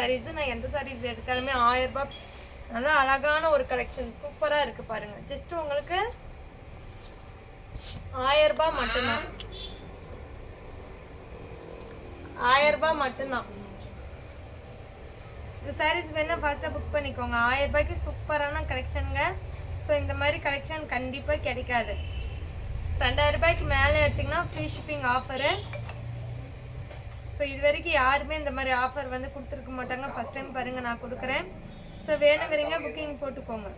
சாரீஸ் நான் எந்த சாரீஸ் எடுத்தாலுமே ஆயிரம் ரூபாய். நல்லா அழகான ஒரு கலெக்ஷன் சூப்பரா இருக்கு பாருங்க. ஜஸ்ட் உங்களுக்கு ஆயிரம் ரூபாய் மட்டும்தான். ஆயிரம் ரூபாய் மட்டும்தான். இந்த சாரீஸ் வேணா ஃபாஸ்ட்டாக புக் பண்ணிக்கோங்க. ஆயிரம் ரூபாய்க்கு சூப்பரான கலெக்ஷனுங்க ஸோ இந்த மாதிரி கலெக்ஷன் கண்டிப்பாக கிடைக்காது. ரெண்டாயிரம் ரூபாய்க்கு மேலே எடுத்திங்கன்னா ஃப்ரீ ஷிப்பிங் ஆஃபரு ஸோ இது வரைக்கும் யாருமே இந்த மாதிரி ஆஃபர் வந்து கொடுத்துருக்க மாட்டாங்க. ஃபர்ஸ்ட் டைம் பாருங்க நான் கொடுக்குறேன். ஸோ வேணுங்கிறீங்க புக்கிங் போட்டுக்கோங்க.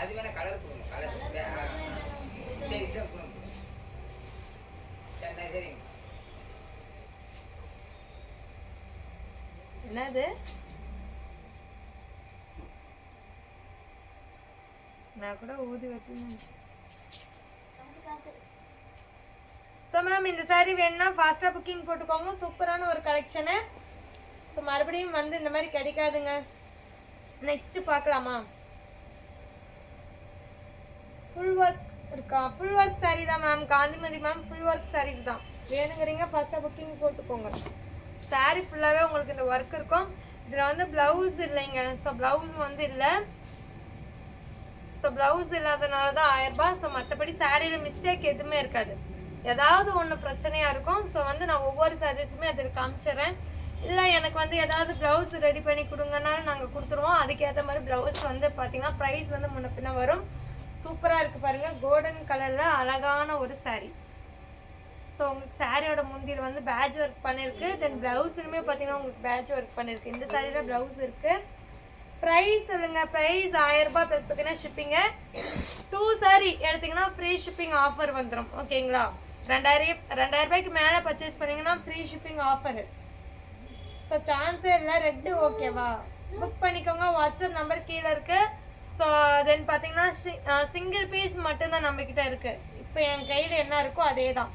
அது வேணா கலர் கொடுங்க கலர் சரி சரி சரிங்க என்னது? நான் கூட ஊதி வைப்பேன் ஸோ மேம் இந்த சாரீ வேணும்னா ஃபாஸ்ட்டாக புக்கிங் போட்டுக்கோங்க. சூப்பரான ஒரு கலெக்ஷனு ஸோ மறுபடியும் வந்து இந்த மாதிரி கிடைக்காதுங்க. நெக்ஸ்ட்டு பார்க்கலாமா? ஃபுல் ஒர்க் இருக்கா? ஃபுல் ஒர்க் சாரீ தான் ma'am Kanthimathi ma'am full work saris தான். வேணுங்கிறீங்க ஃபஸ்ட்டாக புக்கிங் போட்டுக்கோங்க. சாரீ ஃபுல்லாகவே உங்களுக்கு இந்த ஒர்க் இருக்கும். இதில் வந்து ப்ளவுஸ் இல்லைங்க. ஸோ ப்ளவுஸ் வந்து இல்லை. ஸோ ப்ளவுஸ் இல்லாதனால தான் ஆயிரம் ரூபாய். ஸோ மற்றபடி சாரியில் மிஸ்டேக் எதுவுமே இருக்காது. ஏதாவது ஒன்று பிரச்சனையாக இருக்கும். ஸோ வந்து நான் ஒவ்வொரு சாரீஸுமே அதில் காமிச்சிடுறேன். இல்லை எனக்கு வந்து ஏதாவது ப்ளவுஸ் ரெடி பண்ணி கொடுங்கனாலும் நாங்கள் கொடுத்துருவோம். அதுக்கேற்ற மாதிரி ப்ளவுஸ் வந்து பார்த்தீங்கன்னா ப்ரைஸ் வந்து முன்ன பின்ன வரும். சூப்பராக இருக்குது பாருங்கள் கோல்டன் கலரில் அழகான ஒரு சாரீ ஸோ உங்களுக்கு சாரியோட முந்தியில் வந்து பேட்ச் ஒர்க் பண்ணியிருக்கு தென் ப்ளவுஸுமே பார்த்தீங்கன்னா உங்களுக்கு பேட்ச் ஒர்க் பண்ணியிருக்கு இந்த சாரியில் ப்ளவுஸ் இருக்குது ப்ரைஸ் சொல்லுங்க. ப்ரைஸ் ஆயிரரூபா ப்ளஸ் பார்த்தீங்கன்னா ஷிப்பிங்கு டூ சாரி எடுத்திங்கன்னா ஃப்ரீ ஷிப்பிங் ஆஃபர் வந்துடும் ஓகேங்களா ரெண்டாயிரம் ரெண்டாயிரம் ரூபாய்க்கு மேலே பர்ச்சேஸ் பண்ணீங்கன்னா ஃப்ரீ ஷிப்பிங் ஆஃபர் ஸோ சான்ஸே இல்லை ரெட்டு ஓகேவா புக் பண்ணிக்கோங்க வாட்ஸ்அப் நம்பர் கீழே இருக்கு. ஸோ தென் பார்த்தீங்கன்னா சிங்கிள் பீஸ் மட்டும்தான் நம்மக்கிட்ட இருக்கு. இப்போ என் கையில் என்ன இருக்கோ அதே தான்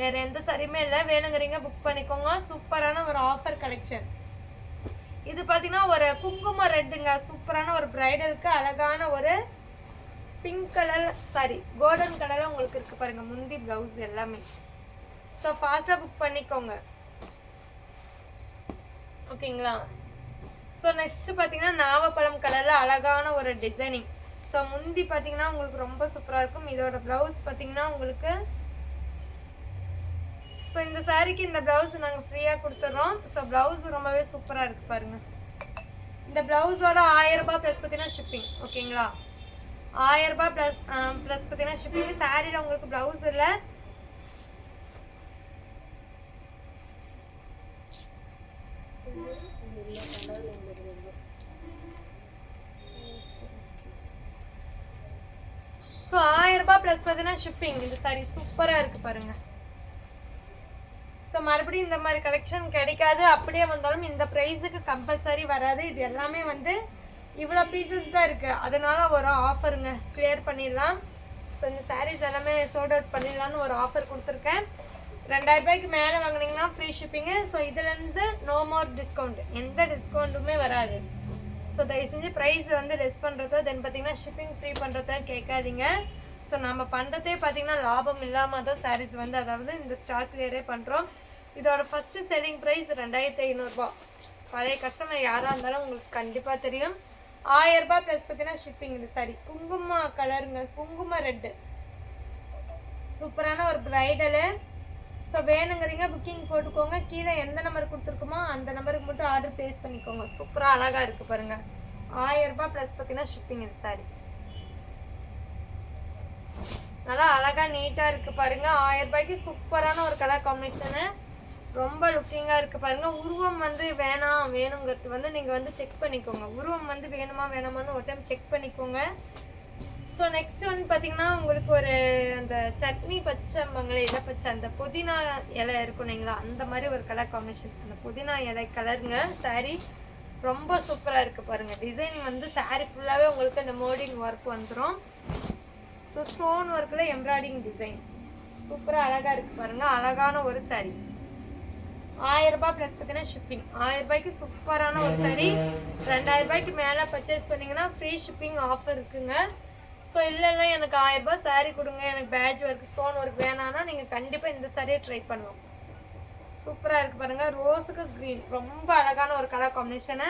வேற எந்த சரியுமே இல்லை. வேணுங்கிறீங்க புக் பண்ணிக்கோங்க. சூப்பரான ஒரு ஆஃபர் கலெக்ஷன் இது பார்த்தீங்கன்னா ஒரு குங்கும ரெட்டுங்க. சூப்பரான ஒரு ப்ரைடலுக்கு அழகான ஒரு பிங்க் கலர் சாரி கோல்டன் கலரில் உங்களுக்கு இருக்கு பாருங்க முந்தி ப்ளவுஸ் எல்லாமே. ஸோ ஃபாஸ்ட்டாக புக் பண்ணிக்கோங்க. ஓகேங்களா? ஸோ நெக்ஸ்ட்டு பார்த்தீங்கன்னா நாவப்பழம் கலரில் அழகான ஒரு டிசைனிங் ஸோ முந்தி பார்த்தீங்கன்னா உங்களுக்கு ரொம்ப சூப்பராக இருக்கும். இதோட ப்ளவுஸ் பார்த்தீங்கன்னா உங்களுக்கு ஸோ இந்த சாரிக்கு இந்த ப்ளவுஸ் நாங்கள் ஃப்ரீயாக கொடுத்துட்றோம். ஸோ ப்ளவுஸ் ரொம்பவே சூப்பராக இருக்குது பாருங்கள் இந்த ப்ளவுஸோட ஆயிரம் ரூபாய் ப்ளஸ் பார்த்தீங்கன்னா ஷிப்பிங் ஓகேங்களா? ஆயிரம் ரூபாய் ப்ளஸ் ப்ளஸ் பார்த்தீங்கன்னா ஷிப்பிங் சாரியில் உங்களுக்கு ப்ளவுஸ் இல்லை. ஸோ ஆயிரம் ரூபாய் ப்ளஸ் பார்த்தீங்கன்னா ஷிப்பிங் இந்த சாரி சூப்பராக இருக்கு பாருங்க. ஸோ மறுபடியும் இந்த மாதிரி கலெக்ஷன் கிடைக்காது. அப்படியே வந்தாலும் இந்த ப்ரைஸுக்கு கம்பல்சரி வராது. இது எல்லாமே வந்து இவ்வளோ பீசஸ் தான் இருக்குது அதனால் ஒரு ஆஃபருங்க கிளியர் பண்ணிடலாம். ஸோ இந்த சாரீஸ் எல்லாமே சோல்ட் அவுட் பண்ணிடலாம்னு ஒரு ஆஃபர் கொடுத்துருக்கேன். ரெண்டாயிரம் ரூபாய்க்கு மேலே வாங்கினீங்கன்னா ஃப்ரீ ஷிப்பிங்கு ஸோ இதுலேருந்து நோ மோர் டிஸ்கவுண்ட் எந்த டிஸ்கவுண்ட்டுமே வராது. ஸோ தயவு செஞ்சு ப்ரைஸ் வந்து லெஸ் பண்ணுறதோ தென் பார்த்தீங்கன்னா ஷிப்பிங் ஃப்ரீ பண்ணுறதோ கேட்காதீங்க. ஸோ நம்ம பண்ணுறதே பார்த்தீங்கன்னா லாபம் இல்லாமல் தான் சாரீஸ் வந்து அதாவது இந்த ஸ்டாக் கிளியரே பண்ணுறோம் இதோட ஃபஸ்ட்டு செல்லிங் ப்ரைஸ் ரெண்டாயிரத்தி ஐநூறுரூபா பழைய கஸ்டமர் யாராக இருந்தாலும் உங்களுக்கு கண்டிப்பாக தெரியும். ஆயிரம் ரூபாய் ப்ளஸ் பார்த்தீங்கன்னா ஷிப்பிங் இது. சாரி குங்கும கலருங்க குங்கும ரெட்டு சூப்பரான ஒரு ப்ரைடலு ஸோ வேணுங்கிறீங்க புக்கிங் போட்டுக்கோங்க. கீழே எந்த நம்பர் கொடுத்துருக்குமோ அந்த நம்பருக்கு மட்டும் ஆர்டர் ப்ளேஸ் பண்ணிக்கோங்க. சூப்பராக அழகாக இருக்குது பாருங்க. ஆயிரம் ரூபாய் ப்ளஸ் பார்த்தீங்கன்னா ஷிப்பிங் இது. சாரி. நல்லா அழகாக நீட்டாக இருக்குது பாருங்க. ஆயிரம் ரூபாய்க்கு சூப்பரான ஒரு கலர் காம்பினேஷனு ரொம்ப லுக்கிங்கா இருக்கு. பாருங்க உருவம் வந்து வேணாம் வேணுங்கிறது வந்து நீங்க வந்து செக் பண்ணிக்கோங்க. உருவம் வந்து வேணுமா வேணாமான்னு ஒரு டைம் செக் பண்ணிக்கோங்க. ஸோ நெக்ஸ்ட் வந்து பார்த்தீங்கன்னா உங்களுக்கு ஒரு அந்த சட்னி பச்சைம்பாங்களே இலை பச்சை அந்த புதினா இலை இருக்கும் இல்லைங்களா? அந்த மாதிரி ஒரு கலர் காம்பினேஷன் அந்த புதினா இலை கலருங்க saree ரொம்ப சூப்பராக இருக்குது பாருங்க. டிசைன் வந்து saree ஃபுல்லாகவே உங்களுக்கு அந்த மோடிங் ஒர்க் வந்துடும் ஸோ ஸ்டோன் ஒர்க்கில் எம்ப்ராய்டிங் டிசைன் சூப்பராக அழகாக இருக்குது பாருங்கள் அழகான ஒரு saree. ஆயிரம் ரூபாய் ப்ளஸ் பார்த்தீங்கன்னா ஷிப்பிங் ஆயிரம் ரூபாய்க்கு சூப்பரான ஒரு saree. ரெண்டாயிரம் ரூபாய்க்கு மேலே பர்ச்சேஸ் பண்ணீங்கன்னா ஃப்ரீ ஷிப்பிங் ஆஃபர் இருக்குங்க. ஸோ இல்லைன்னா எனக்கு ஆயிரம் ரூபாய் saree கொடுங்க. எனக்கு பேட்ச் ஒர்க் ஸ்டோன் ஒர்க் வேணாம்னா நீங்கள் கண்டிப்பாக இந்த சாரியை ட்ரை பண்ணுவோம் சூப்பராக இருக்குது பாருங்கள் ரோஸுக்கு க்ரீன் ரொம்ப அழகான ஒரு கலர் காம்பினேஷனு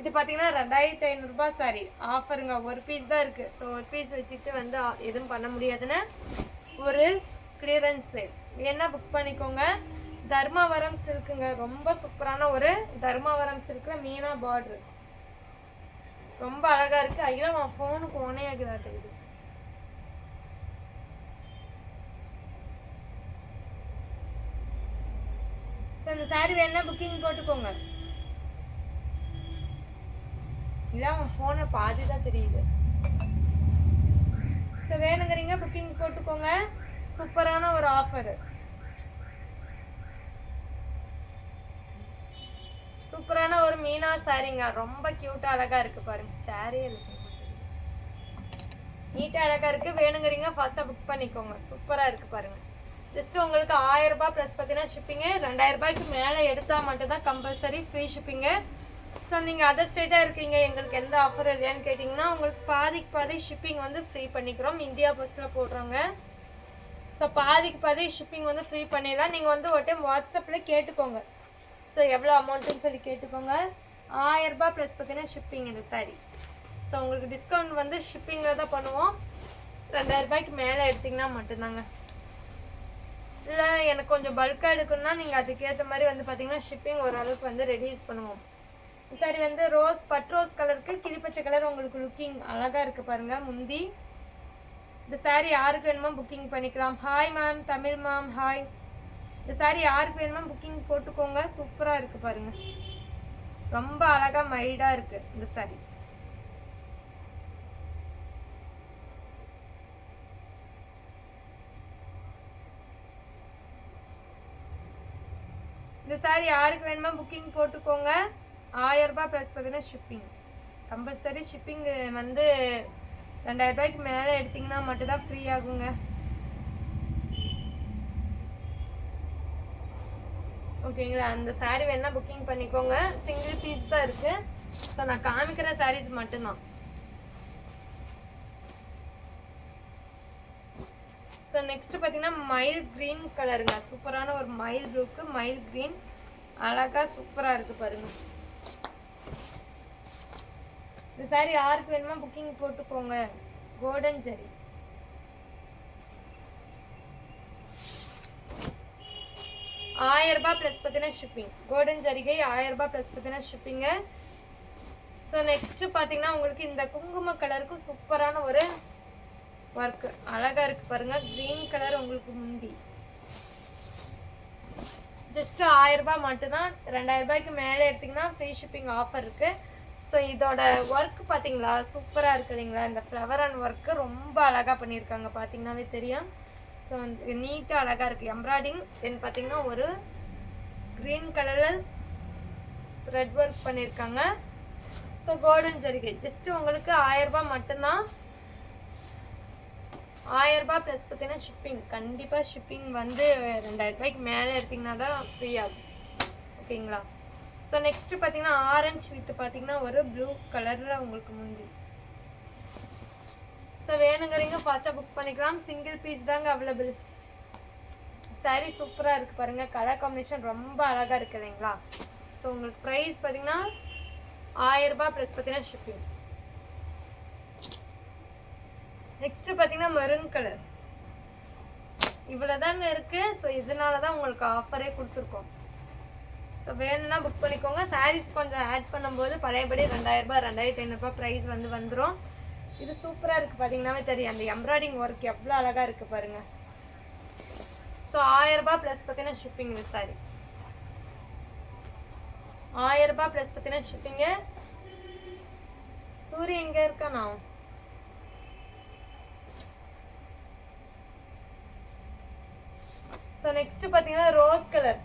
இது பார்த்தீங்கன்னா ரெண்டாயிரத்தி ஐநூறுரூபா சாரி ஆஃபருங்க ஒரு பீஸ் தான் இருக்குது ஸோ ஒரு பீஸ் வச்சுட்டு வந்து எதுவும் பண்ண முடியாதுன்னு ஒரு கிளியரன்ஸ் சேல் என்ன புக் பண்ணிக்கோங்க. தர்மாவரம் சில்க்குங்க. ரொம்ப சூப்பரான ஒரு தர்மாவரம் சில்க்ல மீனா பார்டர் ரொம்ப அழகா இருக்கு. ஐயோ அவன் ஃபோனுக்கு ஓனே ஆகுதாட்டு இது சார் இந்த சாரி வேணா புக்கிங் போட்டுக்கோங்க. இல்லை அவன் ஃபோனை பாதி தான் தெரியுது. ஸோ வேணுங்கிறீங்க புக்கிங் போட்டுக்கோங்க. சூப்பரான ஒரு ஆஃபர் சூப்பரான ஒரு மீனா சாரிங்க. ரொம்ப கியூட்டா அழகா இருக்கு பாருங்க. சாரே நீட்டா அழகா இருக்கு. வேணுங்கிறீங்க ஃபர்ஸ்ட்டாக புக் பண்ணிக்கோங்க. சூப்பரா இருக்கு பாருங்க. ஜஸ்ட் உங்களுக்கு ஆயிரம் ரூபாய் ப்ளஸ் பார்த்தீங்கன்னா ஷிப்பிங்கு ரெண்டாயிரம் ரூபாய்க்கு மேலே எடுத்தால் மட்டும்தான் கம்பல்சரி ஃப்ரீ ஷிப்பிங்கு ஸோ நீங்கள் அதர் ஸ்டேட்டாக இருக்கீங்க எங்களுக்கு எந்த ஆஃபர் இல்லையான்னு கேட்டிங்கன்னா உங்களுக்கு பாதிக்கு பாதி ஷிப்பிங் வந்து ஃப்ரீ பண்ணிக்கிறோம். இந்தியா போஸ்ட்டில் போடுறோங்க ஸோ பாதிக்கு பாதி ஷிப்பிங் வந்து ஃப்ரீ பண்ணிடலாம். நீங்கள் வந்து ஒரு டைம் வாட்ஸ்அப்பில் கேட்டுக்கோங்க. ஸோ எவ்வளோ அமௌண்ட்டுன்னு சொல்லி கேட்டுக்கோங்க. ஆயரரூபா ப்ளஸ் பார்த்தீங்கன்னா ஷிப்பிங் இந்த சாரி ஸோ உங்களுக்கு டிஸ்கவுண்ட் வந்து ஷிப்பிங்கில் தான் பண்ணுவோம். ரெண்டாயிரம் ரூபாய்க்கு மேலே எடுத்திங்கன்னா மட்டும்தாங்க. இல்லை எனக்கு கொஞ்சம் பல்காக எடுக்கணும்னா நீங்கள் அதுக்கேற்ற மாதிரி வந்து பார்த்தீங்கன்னா ஷிப்பிங் ஓரளவுக்கு வந்து ரெடியூஸ் பண்ணுவோம். சரி வந்து ரோஸ் பட் ரோஸ் கலருக்கு கிளிப்பச்சை கலர் உங்களுக்கு லுக்கிங் அழகாக இருக்குது பாருங்கள் முந்தி. இந்த saree யாருக்கு வேணுமோ புக்கிங் பண்ணிக்கலாம். Hi ma'am Tamil ma'am hi இந்த சாரி யாருக்கு வேணுமோ புக்கிங் போட்டுக்கோங்க. சூப்பராக இருக்குது பாருங்க. ரொம்ப அழகாக மைல்டாக இருக்குது இந்த சாரி இந்த சாரி யாருக்கு வேணுமோ புக்கிங் போட்டுக்கோங்க. ஆயிரம் ரூபாய் ப்ளஸ் பார்த்தீங்கன்னா ஷிப்பிங் கம்பல்சரி ஷிப்பிங் வந்து ரெண்டாயிரம் ரூபாய்க்கு மேலே எடுத்தீங்கன்னா மட்டும்தான் ஃப்ரீ ஆகுங்க. ஓகேங்களா? அந்த சாரீ வேணால் புக்கிங் பண்ணிக்கோங்க. சிங்கிள் பீஸ் தான் இருக்கு. ஸோ நான் காமிக்கிற சாரீஸ் மட்டும்தான். ஸோ நெக்ஸ்ட் பார்த்தீங்கன்னா மயில் க்ரீன் கலருங்க சூப்பரான ஒரு மயில் ப்ளூக்கு மயில் க்ரீன் அழகா சூப்பராக இருக்குது பாருங்க. இந்த சாரீ யாருக்கு வேணுமோ புக்கிங் போட்டுக்கோங்க. கோல்டன் ஜெரி ஆயிரம் ரூபாய் ப்ளஸ் பார்த்தீங்கன்னா ஷிப்பிங் கோல்டன் ஜரிகை ஆயிரம் ரூபாய் ப்ளஸ் பார்த்தீங்கன்னா ஷிப்பிங்கு ஸோ நெக்ஸ்ட் பார்த்தீங்கன்னா உங்களுக்கு இந்த குங்கும கலருக்கு சூப்பரான ஒரு ஒர்க்கு அழகாக இருக்கு பாருங்க. க்ரீன் கலர் உங்களுக்கு முந்தி. ஜஸ்ட் ஆயிரம் ரூபாய் மட்டும்தான். ரெண்டாயிரம் ரூபாய்க்கு மேலே எடுத்தீங்கன்னா ஃப்ரீ ஷிப்பிங் ஆஃபர் இருக்கு. ஸோ இதோட ஒர்க் பார்த்தீங்களா? சூப்பராக இருக்கு இல்லைங்களா? இந்த ஃப்ளவர் அண்ட் ஒர்க்கு ரொம்ப அழகாக பண்ணியிருக்காங்க. பார்த்தீங்கன்னாவே தெரியும். ஸோ நீட்டாக அழகாக இருக்குது எம்ப்ராய்டிங் தென் பார்த்தீங்கன்னா ஒரு க்ரீன் கலரில் த்ரெட் ஒர்க் பண்ணியிருக்காங்க ஸோ கோல்டன் ஜரிகை ஜஸ்ட் உங்களுக்கு ஆயரரூபா மட்டும்தான். ஆயரரூபா ப்ளஸ் பார்த்தீங்கன்னா ஷிப்பிங் கண்டிப்பாக ஷிப்பிங் வந்து ரெண்டாயிரம் ரூபாய்க்கு மேலே எடுத்திங்கன்னா தான் ஃப்ரீ ஆகும். ஓகேங்களா ஸோ நெக்ஸ்ட்டு பார்த்தீங்கன்னா ஆரஞ்சு வித்து பார்த்தீங்கன்னா ஒரு ப்ளூ கலரில் உங்களுக்கு முந்தி ஸோ வேணுங்கிறீங்க ஃபாஸ்ட்டாக புக் பண்ணிக்கலாம். சிங்கிள் பீஸ் தாங்க அவைலபிள் சாரீ சூப்பராக இருக்குது பாருங்கள் கலர் காம்பினேஷன் ரொம்ப அழகாக இருக்குது இல்லைங்களா? ஸோ உங்களுக்கு ப்ரைஸ் பார்த்தீங்கன்னா ஆயிரம் ப்ளஸ் பார்த்தீங்கன்னா ஷிப்பிங் நெக்ஸ்ட் பார்த்தீங்கன்னா மருன் கலர் இவ்வளோதாங்க இருக்கு. ஸோ இதனால தான் உங்களுக்கு ஆஃபரே கொடுத்துருக்கோம். ஸோ வேணும்னா புக் பண்ணிக்கோங்க. சாரீஸ் கொஞ்சம் ஆட் பண்ணும்போது பழையபடி ரெண்டாயிரம் ரூபாய் ரெண்டாயிரத்தி ஐநூறுரூபா ப்ரைஸ் வந்து வந்துடும் இது சூப்பராக இருக்குது பார்த்தீங்கன்னாவே தெரியும். அந்த எம்ப்ராய்டிங் ஒர்க் எவ்வளோ அழகாக இருக்குது பாருங்க. ஸோ ஆயிரம் ரூபாய் ப்ளஸ் பார்த்தீங்கன்னா ஷிப்பிங் இது சாரி ஆயிரம் ரூபாய் ப்ளஸ் பார்த்தீங்கன்னா ஷிப்பிங்கு சூரிய எங்கே இருக்கானா ஸோ நெக்ஸ்ட் பார்த்தீங்கன்னா ரோஸ் கலர்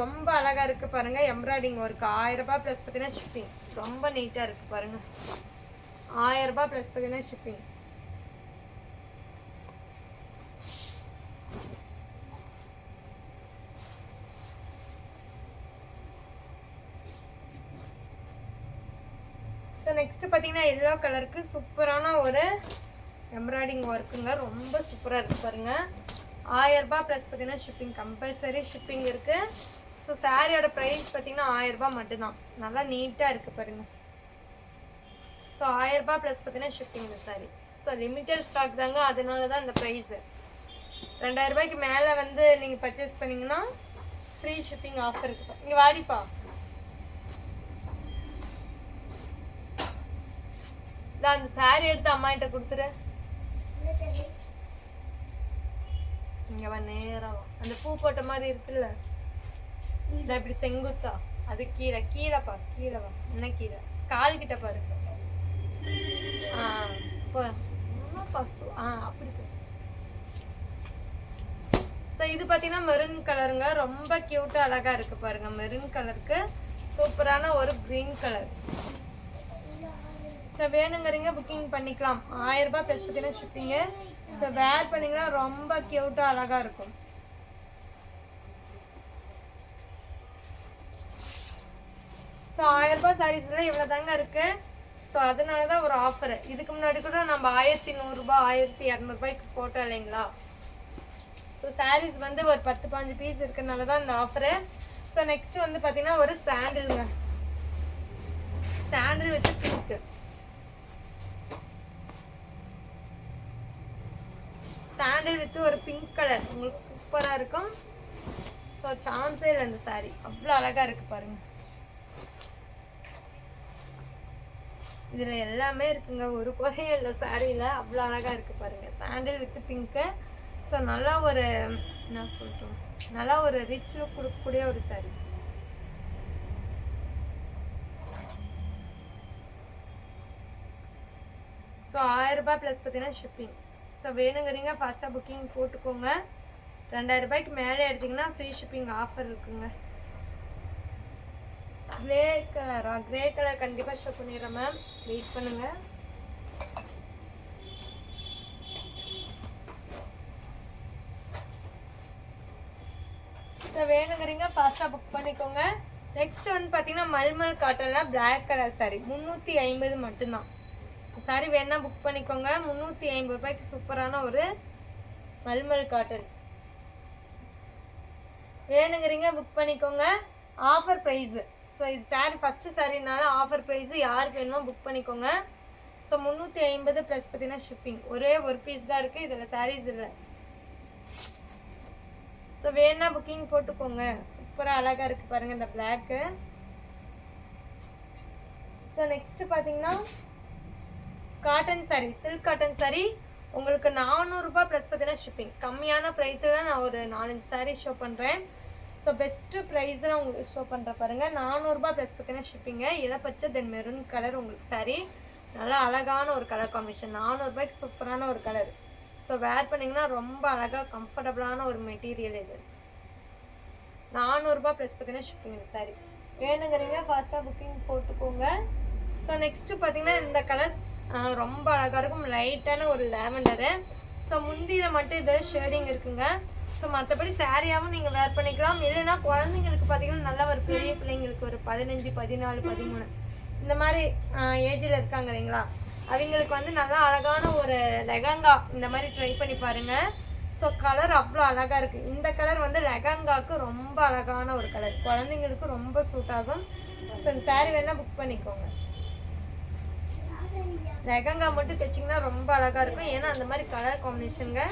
ரொம்ப அழகா இருக்கு பாருங்க எம்ப்ராய்டிங் ஒர்க் ஆயிரம் ரூபாய் ப்ளஸ் பார்த்தீங்கன்னா ஷிப்பிங் ரொம்ப நீட்டாக இருக்கு பாருங்க. ஆயிரம் ரூபாய் ப்ளஸ் பார்த்தீங்கன்னா ஷிப்பிங் ஸோ நெக்ஸ்ட் பார்த்தீங்கன்னா எல்லோ கலருக்கு சூப்பரான ஒரு எம்ப்ராய்டிங் ஒர்க்குங்க ரொம்ப சூப்பராக இருக்குது பாருங்கள் ஆயிரம் ரூபாய் ப்ளஸ் பார்த்தீங்கன்னா ஷிப்பிங் கம்பல்சரி ஷிப்பிங் இருக்குது ஸோ சாரியோட ப்ரைஸ் பார்த்தீங்கன்னா ஆயிரம் ரூபாய் மட்டும்தான். நல்லா நீட்டாக இருக்குது பாருங்கள் ஸோ ஆயிரம் ரூபாய் ப்ளஸ் பார்த்தீங்கன்னா ஷிப்பிங் இந்த சாரி ஸோ லிமிட்டட் ஸ்டாக் தாங்க. அதனால தான் இந்த ப்ரைஸு ரெண்டாயிரம் ரூபாய்க்கு மேலே வந்து நீங்கள் பர்ச்சேஸ் பண்ணீங்கன்னா ஃப்ரீ ஷிப்பிங் ஆஃபர் இருக்கு. இங்கே வாடிப்பா. நான் அந்த சாரி எடுத்து அம்மா கிட்ட கொடுத்துரு. இங்க வா நேரம் அந்த பூ போட்ட மாதிரி இருக்குல்ல? இந்த இப்படி செங்குத்தா. அது கீரை கீரைப்பா கீரை கீழே வா. என்ன கீரை கால் கிட்ட பாரு. பசு? ஆ அப்படி ஸோ இது பார்த்தீங்கன்னா மெரூன் கலருங்க ரொம்ப க்யூட்டாக அழகா இருக்கு பாருங்க. மெரூன் கலருக்கு சூப்பரான ஒரு க்ரீன் கலர் ஸோ வேணுங்கிறீங்க புக்கிங் பண்ணிக்கலாம். ஆயிரம் ரூபாய் ப்ளஸ் பார்த்தீங்கன்னா ஷிப்பிங்கு ஸோ வேர் பண்ணீங்கன்னா ரொம்ப க்யூட்டாக அழகா இருக்கும். ஸோ ஆயிரம் ரூபாய் சாரீஸ்லாம் இவ்வளோ தாங்க இருக்கு. ஸோ அதனால தான் ஒரு ஆஃபர் இதுக்கு முன்னாடி கூட நம்ம ஆயிரத்தி நூறுரூபா ஆயிரத்தி இரநூறுபாய்க்கு போட்டோம் இல்லைங்களா? ஸோ சாரீஸ் வந்து ஒரு பத்து பாஞ்சு பீஸ் இருக்கறனால தான் இந்த ஆஃபரு ஸோ நெக்ஸ்ட் வந்து பார்த்தீங்கன்னா ஒரு சாண்டிலுங்க sandal with pink sandal with ஒரு பிங்க் கலர் உங்களுக்கு சூப்பராக இருக்கும். ஸோ சான்ஸே இல்லை இந்த சாரீ அவ்வளோ அழகாக இருக்கு பாருங்கள் இதில் எல்லாமே இருக்குங்க. ஒரு குறையும் இல்லை சாரியில் அவ்வளோ அழகாக இருக்கு பாருங்க. சாண்டில் வித் பிங்க்கு ஸோ நல்லா ஒரு என்ன சொல்லிட்டோம் நல்லா ஒரு ரிச் லுக் கொடுக்கக்கூடிய ஒரு சாரி ஸோ ஆயிரம் ரூபாய் ப்ளஸ் பார்த்தீங்கன்னா ஷிப்பிங் ஸோ வேணுங்கிறீங்க ஃபாஸ்ட்டாக புக்கிங் போட்டுக்கோங்க. ரெண்டாயிரம் ரூபாய்க்கு மேலே எடுத்தீங்கன்னா ஃப்ரீ ஷிப்பிங் ஆஃபர் இருக்குங்க. கிரே கலரா கிரே கலர் கண்டிப்பாக ஷோ பண்ணிடுறேன் மேம் வெயிட் பண்ணுங்க. ஸோ வேணுங்கிறீங்க ஃபாஸ்ட்டாக புக் பண்ணிக்கோங்க. நெக்ஸ்ட் வந்து பார்த்தீங்கன்னா மல்மல் காட்டனில் பிளாக் கலர் சாரி முந்நூற்றி ஐம்பது மட்டும்தான். சாரி வேணால் புக் பண்ணிக்கோங்க. முந்நூற்றி ஐம்பது ரூபாய்க்கு சூப்பரான ஒரு மல்மல் காட்டன் வேணுங்கிறீங்க புக் பண்ணிக்கோங்க. ஆஃபர் ப்ரைஸு ஸோ இது சாரி ஃபஸ்ட்டு சாரினால ஆஃபர் ப்ரைஸு யாருக்கு வேணுமோ புக் பண்ணிக்கோங்க. ஸோ முந்நூற்றி ஐம்பது ப்ளஸ் பார்த்தீங்கன்னா ஷிப்பிங் ஒரே ஒரு பீஸ் தான் இருக்குது இதில் சாரீஸ் இல்லை. ஸோ வேணா புக்கிங் போட்டுக்கோங்க. சூப்பராக அழகாக இருக்குது பாருங்கள் இந்த பிளாக்கு ஸோ நெக்ஸ்ட்டு பார்த்தீங்கன்னா cotton saree silk cotton saree. உங்களுக்கு நானூறுரூபா ப்ளஸ் பார்த்தீங்கன்னா ஷிப்பிங் கம்மியான ப்ரைஸில் தான் நான் ஒரு நாலஞ்சு சாரீ ஷோ பண்ணுறேன் ஸோ பெஸ்ட்டு ப்ரைஸில் உங்களுக்கு ஷோ பண்ணுற பாருங்கள் நானூறுரூபா ப்ளஸ் பார்த்தீங்கன்னா ஷிப்பிங்க இளப்பச்சை தென் மெரூன் கலர் உங்களுக்கு சாரி நல்லா அழகான ஒரு கலர் காம்பினேஷன் நானூறுபாய்க்கு சூப்பரான ஒரு கலர் ஸோ வேர் பண்ணிங்கன்னா ரொம்ப அழகாக கம்ஃபர்டபுளான ஒரு மெட்டீரியல் இது. நானூறுரூபா ப்ளஸ் பார்த்தீங்கன்னா ஷிப்பிங் இந்த வேணுங்கிறீங்க ஃபாஸ்ட்டாக புக்கிங் போட்டுக்கோங்க. ஸோ நெக்ஸ்ட்டு பார்த்தீங்கன்னா இந்த கலர் ரொம்ப அழகாக இருக்கும். லைட்டான ஒரு லேவண்டரு ஸோ முந்தியில் மட்டும் இது ஷேடிங் இருக்குங்க. ஸோ மற்றபடி சாரியாகவும் நீங்கள் வேர் பண்ணிக்கலாம். இல்லைன்னா குழந்தைங்களுக்கு பார்த்தீங்கன்னா நல்ல ஒரு பெரிய பிள்ளைங்களுக்கு ஒரு பதினஞ்சு பதினாலு பதிமூணு. இந்த மாதிரி ஏஜில் இருக்காங்க இல்லைங்களா? அவங்களுக்கு வந்து நல்லா அழகான ஒரு லெகங்கா இந்த மாதிரி ட்ரை பண்ணி பாருங்க. ஸோ கலர் அவ்வளோ அழகாக இருக்குது இந்த கலர் வந்து லெகங்காவுக்கு ரொம்ப அழகான ஒரு கலர் குழந்தைங்களுக்கு ரொம்ப சூட் ஆகும். ஸோ இந்த சாரீ வேணால் புக் பண்ணிக்கோங்க. லெகங்கா மட்டும் தைச்சிங்கன்னா ரொம்ப அழகாக இருக்கும். ஏன்னா அந்த மாதிரி கலர் காம்பினேஷனுங்க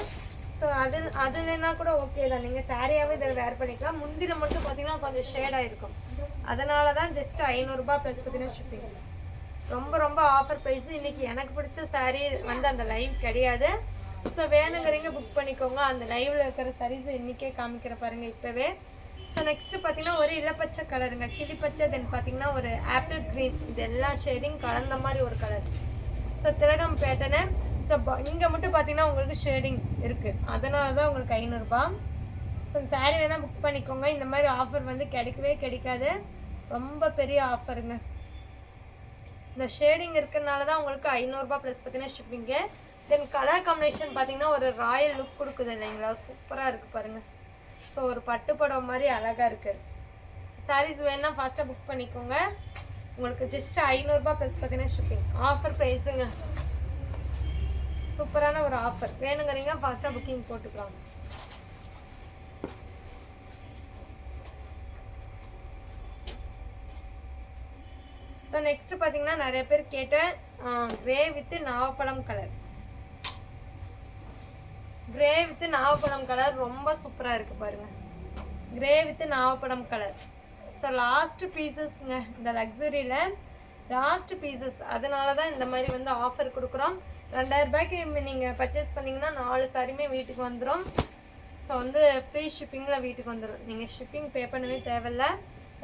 ஸோ அது அதுலனா கூட ஓகே தான். நீங்கள் சாரியாகவே இதில் வேர் பண்ணிக்கலாம். முந்தியில் மட்டும் பார்த்தீங்கன்னா கொஞ்சம் ஷேடாக இருக்கும். அதனால தான் ஜஸ்ட் ஐநூறுரூபா ப்ளஸ் பார்த்தீங்கன்னா ஷிப்பிங் ரொம்ப ரொம்ப ஆஃபர் ப்ரைஸ் இன்றைக்கி எனக்கு பிடிச்ச சாரீ வந்து அந்த லைவ் கிடையாது. ஸோ வேணுங்கிறீங்க புக் பண்ணிக்கோங்க. அந்த லைவில் இருக்கிற சாரீஸ் இன்னைக்கே காமிக்கிற பாருங்கள் இப்போவே. ஸோ நெக்ஸ்ட் பார்த்தீங்கன்னா ஒரு இளப்பச்சை கலருங்க கிளிப்பச்சை தென் பார்த்தீங்கன்னா ஒரு ஆப்பிள் க்ரீன் இது எல்லா ஷேடிங் கலந்த மாதிரி ஒரு கலர் ஸோ திலகம் பேட்டர்னு ஸோ இங்கே மட்டும் பார்த்தீங்கன்னா உங்களுக்கு ஷேடிங் இருக்குது அதனால தான் உங்களுக்கு ஐநூறுரூபா ஸோ இந்த வேணால் புக் பண்ணிக்கோங்க. இந்த மாதிரி ஆஃபர் வந்து கிடைக்கவே கிடைக்காது. ரொம்ப பெரிய ஆஃபருங்க இந்த ஷேடிங் இருக்கிறனால தான் உங்களுக்கு ஐநூறுரூபா ப்ளஸ் பார்த்தீங்கன்னா ஷிப்பிங்கு தென் கலர் காம்பினேஷன் பார்த்தீங்கன்னா ஒரு ராயல் லுக் கொடுக்குது இல்லைங்களா? சூப்பராக இருக்குது பாருங்கள் ஸோ ஒரு பட்டு புடவை மாதிரி அழகாக இருக்குது சாரீஸ் வேணால் ஃபாஸ்ட்டாக புக் பண்ணிக்கோங்க. உங்களுக்கு ஜஸ்ட் ஐநூறுரூபா ப்ளஸ் பார்த்தீங்கன்னா ஷிப்பிங் ஆஃபர் ப்ரைஸுங்க சூப்பரான ஒரு ஆஃபர் வேணுங்கிறீங்க ஃபாஸ்ட்டாக புக்கிங் போட்டுக்கலாம். ஸோ நெக்ஸ்ட்டு பார்த்தீங்கன்னா நிறைய பேர் கேட்டேன் கிரே வித்து நாவப்பழம் கலர் கிரே வித் நாவப்பழம் கலர் ரொம்ப சூப்பராக இருக்குது பாருங்கள் கிரே வித் நாவப்பழம் கலர் ஸோ லாஸ்ட் பீசஸ்ங்க இந்த லக்ஸரியில் லாஸ்ட் பீசஸ் அதனால தான் இந்த மாதிரி வந்து ஆஃபர் கொடுக்குறோம். ரெண்டாயிரரூபாய்க்கு நீங்கள் பர்ச்சேஸ் பண்ணீங்கன்னா நாலு சாரியுமே வீட்டுக்கு வந்துடும் ஸோ வந்து ஃப்ரீ ஷிப்பிங்கில் வீட்டுக்கு வந்துடும் நீங்கள் ஷிப்பிங் பே பண்ணவே தேவையில்ல.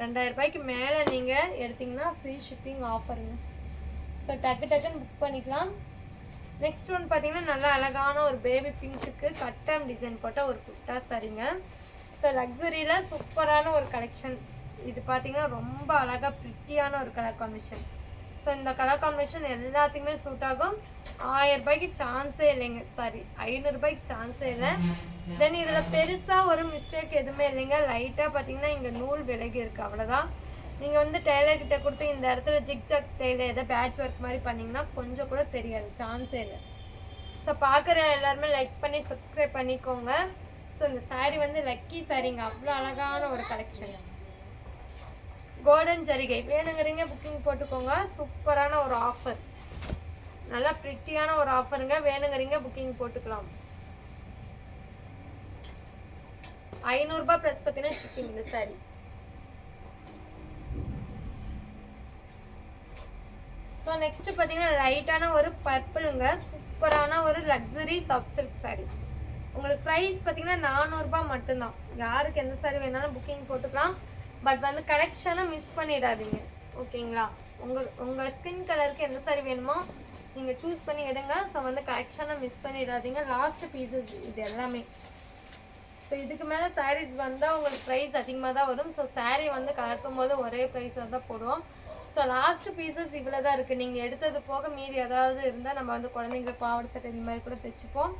ரெண்டாயிரம் ரூபாய்க்கு மேலே நீங்கள் எடுத்தீங்கன்னா ஃப்ரீ ஷிப்பிங் ஆஃபருங்க ஸோ டக்கு டக்குன்னு புக் பண்ணிக்கலாம். நெக்ஸ்ட் ஒன் பார்த்தீங்கன்னா நல்லா அழகான ஒரு பேபி பிங்க்குக்கு கட்டம் டிசைன் போட்ட ஒரு குட்டா சரிங்க. ஸோ லக்ஸரியில் சூப்பரான ஒரு கலெக்ஷன் இது பார்த்தீங்கன்னா ரொம்ப அழகாக ப்ரிட்டியான ஒரு கலர் காம்பினேஷன் ஸோ இந்த கலர் காம்பினேஷன் எல்லாத்துக்குமே சூட் ஆகும். ஆயிரம் ரூபாய்க்கு சான்ஸே இல்லைங்க. சாரி ஐநூறுரூபாய்க்கு சான்ஸே இல்லை. தென் இதில் பெருசாக ஒரு மிஸ்டேக் எதுவுமே இல்லைங்க. லைட்டாக பார்த்தீங்கன்னா இங்கே நூல் விலகி இருக்குது அவ்வளோதான் நீங்கள் வந்து டெய்லர் கிட்ட கொடுத்து இந்த இடத்துல ஜிக்ஜாக் டெய்லர் எதாவது பேட்ச் ஒர்க் மாதிரி பண்ணிங்கன்னா கொஞ்சம் கூட தெரியாது. சான்ஸே இல்லை. ஸோ பார்க்குற எல்லாருமே லைக் பண்ணி சப்ஸ்கிரைப் பண்ணிக்கோங்க. ஸோ இந்த சாரீ வந்து லக்கி சாரீங்க அவ்வளோ அழகான ஒரு கலெக்ஷன் கோல்டன் ஜரிகை வேணுங்கிறீங்க புக்கிங் போட்டுக்கோங்க. சூப்பரான ஒரு ஆஃபர் நல்லா ப்ரிட்டியான ஒரு ஆஃபருங்க வேணுங்கிறீங்க புக்கிங் போட்டுக்கலாம். ஐநூறுரூபா ப்ளஸ் பார்த்தீங்கன்னா ஷிப்பிங் இந்த சாரீ ஸோ நெக்ஸ்ட் பார்த்தீங்கன்னா லைட்டான ஒரு பர்பிளுங்க சூப்பரான ஒரு லக்ஸரி சப்சில்க் சில்க் உங்களுக்கு ப்ரைஸ் பார்த்தீங்கன்னா நானூறுரூபா மட்டும்தான். யாருக்கு எந்த saree வேணாலும் புக்கிங் போட்டுக்கலாம். பட் வந்து கலெக்ஷனை மிஸ் பண்ணிடாதீங்க. ஓகேங்களா உங்கள் உங்கள் ஸ்கின் கலருக்கு எந்த சாரி வேணுமோ நீங்கள் சூஸ் பண்ணி எடுங்க. ஸோ வந்து கலெக்ஷனை மிஸ் பண்ணிடாதீங்க. லாஸ்ட் பீசஸ் இது எல்லாமே. ஸோ இதுக்கு மேலே சாரீஸ் வந்தால் உங்களுக்கு ப்ரைஸ் அதிகமாக தான் வரும். ஸோ சாரீ வந்து கலக்கும் போது ஒரே ப்ரைஸாக தான் போடுவோம். ஸோ லாஸ்ட் பீசஸ் இவ்வளோ தான் இருக்குது நீங்கள் எடுத்தது போக மீதி ஏதாவது இருந்தால் நம்ம வந்து குழந்தைங்களுக்கு பாவாடை சட்டை இந்த மாதிரி கூட தைச்சிப்போம்.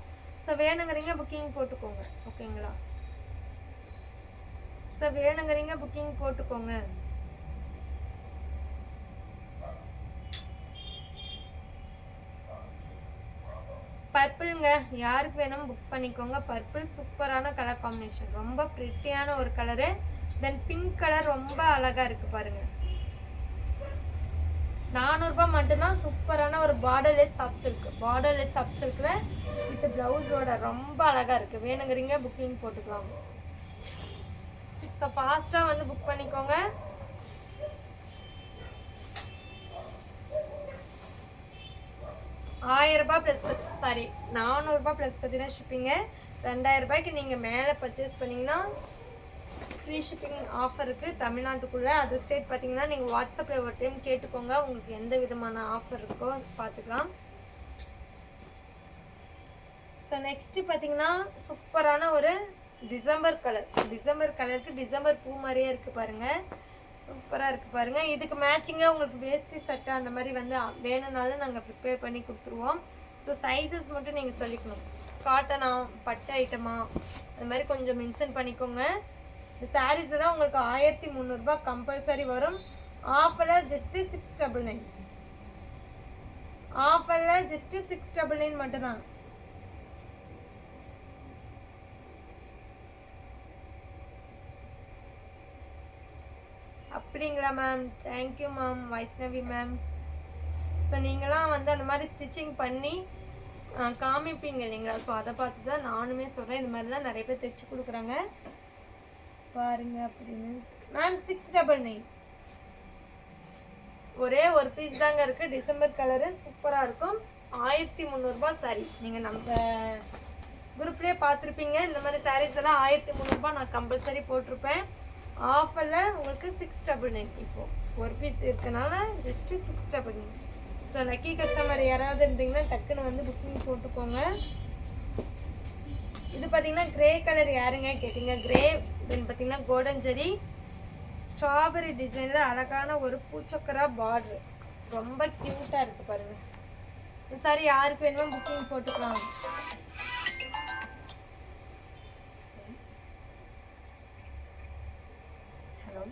ஸோ வேணுங்கிறீங்க புக்கிங் போட்டுக்கோங்க. ஓகேங்களா ஸோ வேணுங்கிறீங்க புக்கிங் போட்டுக்கோங்க. பர்பிள்ங்க யாருக்கு வேணும் புக் பண்ணிக்கோங்க. பர்பிள் சூப்பரான கலர் காம்பினேஷன் ரொம்ப ப்ரிட்டியான ஒரு கலரு தென் பிங்க் கலர் ரொம்ப அழகாக இருக்குது பாருங்கள் நானூறுபா மட்டும்தான் சூப்பரான ஒரு பார்டர்லெஸ் சாப் சில்க் பார்டர்லெஸ் சாப் சில்க்ல வித் ப்ளவுஸோட ரொம்ப அழகா இருக்கு. வேணுங்கிறீங்க புக்கிங் போட்டுக்கலாம் ஸோ ஃபாஸ்ட்டாக வந்து புக் பண்ணிக்கோங்க. ஆயிரம் ரூபாய் ப்ளஸ் சாரி நானூறுரூபா ப்ளஸ் பார்த்தீங்கன்னா ஷிப்பிங்கு ரெண்டாயிரம் ரூபாய்க்கு நீங்கள் மேலே பர்ச்சேஸ் பண்ணிங்கன்னா ஃப்ரீ ஷிப்பிங் ஆஃபர் இருக்குது தமிழ்நாட்டுக்குள்ளே. அதர் ஸ்டேட் பார்த்தீங்கன்னா நீங்கள் வாட்ஸ்அப்பில் ஒரு டைம் கேட்டுக்கோங்க. உங்களுக்கு எந்த விதமான ஆஃபர் இருக்கோ பார்த்துக்கலாம் ஸோ நெக்ஸ்ட்டு பார்த்தீங்கன்னா சூப்பரான ஒரு டிசம்பர் கலர் டிசம்பர் கலருக்கு டிசம்பர் பூ மாதிரியே இருக்குது பாருங்கள் சூப்பராக இருக்குது பாருங்கள் இதுக்கு மேட்சிங்காக உங்களுக்கு வேஸ்ட்டி சட்டை அந்த மாதிரி வந்து வேணும்னாலும் நாங்கள் ப்ரிப்பேர் பண்ணி கொடுத்துருவோம். ஸோ சைஸஸ் மட்டும் நீங்கள் சொல்லிக்கணும். காட்டனா பட்டு ஐட்டமா அந்த மாதிரி கொஞ்சம் மென்ஷன் பண்ணிக்கோங்க. இந்த சாரீஸ் தான் உங்களுக்கு ஆயிரத்தி முந்நூறுரூபா கம்பல்சரி வரும். ஆஃபரில் ஜஸ்ட்டு சிக்ஸ் டபுள் நைன் ஆஃபரில் ஜஸ்ட்டு சிக்ஸ் டபுள் நைன் மட்டும்தான். அப்படிங்களா ma'am thank you ma'am Vaishnavi ma'am so நீங்களாம் வந்து அந்த மாதிரி ஸ்டிச்சிங் பண்ணி காமிப்பீங்க இல்லைங்களா? ஸோ அதை பார்த்து தான் நானுமே சொல்கிறேன் இந்த மாதிரிலாம் நிறைய பேர் தைச்சு கொடுக்குறாங்க. பாருங்க அப்படின்னு. மேம் சிக்ஸ் டபுள் நைன் ஒரே ஒரு பீஸ் தாங்க இருக்குது டிசம்பர் கலரு சூப்பராக இருக்கும். ஆயிரத்தி முந்நூறுரூபா சாரி நீங்கள் நம்ம குரூப்லேயே பார்த்துருப்பீங்க. இந்த மாதிரி சாரீஸ் எல்லாம் ஆயிரத்தி முந்நூறுபா நான் கம்பல்சரி போட்டிருப்பேன். ஆஃபரில் உங்களுக்கு சிக்ஸ் டபுள் நைன் இப்போது ஒரு பீஸ் இருக்கனால just six double nine so lucky customer யாராவது இருந்தீங்கன்னா டக்குன்னு வந்து புக்கிங் போட்டுக்கோங்க. இது பார்த்தீங்கன்னா கிரே கலர் யாருங்க கேட்டிங்க? கிரே தென் பார்த்தீங்கன்னா கோடஞ்சரி ஸ்ட்ராபெரி டிசைனில் அழகான ஒரு பூச்சக்கரா பார்டர் ரொம்ப க்யூட்டாக இருக்குது பாருங்க. இந்த சாரி யாருக்கு வேணுமோ புக்கிங் போட்டுக்கலாம். ஹலோ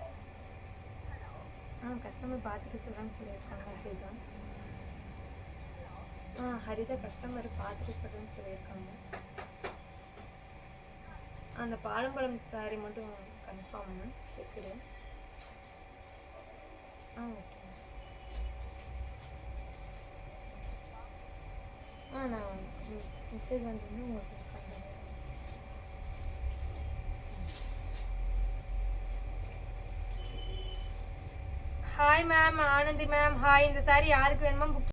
ஆ கஸ்டமர் பார்த்துட்டு சொல்கிறேன்னு சொல்லியிருக்காங்க அப்படிதான் ஆ ஹரிதா கஸ்டமர் பார்த்துட்டு சொல்கிறேன்னு சொல்லியிருக்காங்க. அந்த பாலம்பழம் சாரி மட்டும் கன்ஃபார்ம் செக்குடு ஆ ஓகே ஆ நான் மெசேஜ் வந்துருந்து உங்களுக்கு பண்ணுறேன் hi ma'am Anandhi ma'am hi இந்த சாரி யாருக்கு வேணுமோ புக்